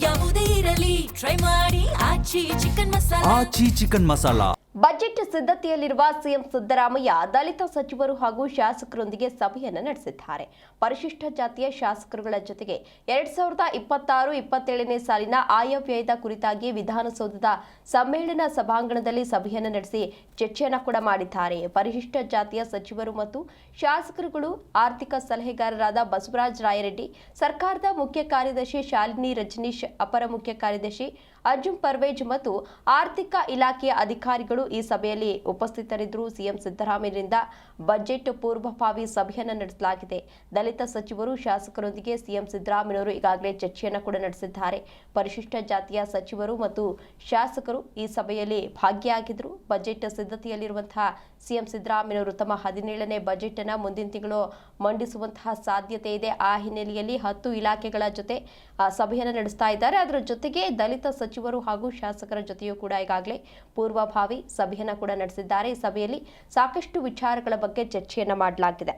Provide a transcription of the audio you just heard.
ಯಾವುದೇ ಇರಲಿ. ಟ್ರೈ ಮಾಡಿ. Aachi chicken masala. Aachi chicken masala. Budget ಸಿದ್ಧತೆಯಲ್ಲಿರುವ CM Siddaramaiah ದಲಿತ ಸಚಿವರು ಹಾಗೂ ಶಾಸಕರೊಂದಿಗೆ ಸಭೆಯನ್ನು ನಡೆಸಿದ್ದಾರೆ. ಪರಿಶಿಷ್ಟ ಜಾತಿಯ ಶಾಸಕರುಗಳ ಜೊತೆಗೆ ಎರಡ್ ಸಾವಿರದ ಇಪ್ಪತ್ತಾರು ಇಪ್ಪತ್ತೇಳನೇ ಸಾಲಿನ ಆಯವ್ಯಯದ ಕುರಿತಾಗಿ ವಿಧಾನಸೌಧದ ಸಮ್ಮೇಳನ ಸಭಾಂಗಣದಲ್ಲಿ ಸಭೆಯನ್ನು ನಡೆಸಿ ಚರ್ಚೆಯನ್ನು ಕೂಡ ಮಾಡಿದ್ದಾರೆ. ಪರಿಶಿಷ್ಟ ಜಾತಿಯ ಸಚಿವರು ಮತ್ತು ಶಾಸಕರುಗಳು ಆರ್ಥಿಕ ಸಲಹೆಗಾರರಾದ ಬಸವರಾಜ ರಾಯರೆಡ್ಡಿ, ಸರ್ಕಾರದ ಮುಖ್ಯ ಕಾರ್ಯದರ್ಶಿ ಶಾಲಿನಿ ರಜನೀಶ್, ಅಪರ ಮುಖ್ಯ ಕಾರ್ಯದರ್ಶಿ ಅರ್ಜುನ್ ಪರ್ವೇಜ್ ಮತ್ತು ಆರ್ಥಿಕ ಇಲಾಖೆಯ ಅಧಿಕಾರಿಗಳು ಈ ಸಭೆಯಲ್ಲಿ ಉಪಸ್ಥಿತರಿದ್ದರು ಸಿಎಂ ಸಿದ್ದರಾಮಯ್ಯರಿಂದ ಬಜೆಟ್ ಪೂರ್ವಭಾವಿ ಸಭೆಯನ್ನು ನಡೆಸಲಾಗಿದೆ. ದಲಿತ ಸಚಿವರು ಶಾಸಕರೊಂದಿಗೆ ಸಿಎಂ ಸಿದ್ದರಾಮಯ್ಯವರು ಈಗಾಗಲೇ ಚರ್ಚೆಯನ್ನು ಕೂಡ ನಡೆಸಿದ್ದಾರೆ. ಪರಿಶಿಷ್ಟ ಜಾತಿಯ ಸಚಿವರು ಮತ್ತು ಶಾಸಕರು ಈ ಸಭೆಯಲ್ಲಿ ಭಾಗಿಯಾಗಿದ್ದರು ಬಜೆಟ್ ಸಿದ್ಧತೆಯಲ್ಲಿರುವಂತಹ ಸಿಎಂ ಸಿದ್ದರಾಮಯ್ಯವರು ತಮ್ಮ ಹದಿನೇಳನೇ ಬಜೆಟ್ ಅನ್ನು ಮುಂದಿನ ತಿಂಗಳು ಮಂಡಿಸುವಂತಹ ಸಾಧ್ಯತೆ ಇದೆ. ಆ ಹಿನ್ನೆಲೆಯಲ್ಲಿ ಹತ್ತು ಇಲಾಖೆಗಳ ಜೊತೆ ಸಭೆಯನ್ನು ನಡೆಸ್ತಾ ಇದ್ದಾರೆ. ಅದರ ಜೊತೆಗೆ ದಲಿತ ಸಚಿವರು ಹಾಗೂ ಶಾಸಕರ ಜೊತೆಯೂ ಕೂಡ ಈಗಾಗಲೇ ಪೂರ್ವಭಾವಿ ಸಭೆಯನ್ನು ಕೂಡ ನಡೆಸಿದ್ದಾರೆ. ಈ ಸಭೆಯಲ್ಲಿ ಸಾಕಷ್ಟು ವಿಚಾರಗಳ ಬಗ್ಗೆ ಚರ್ಚೆಯನ್ನು ಮಾಡಲಾಗಿದೆ.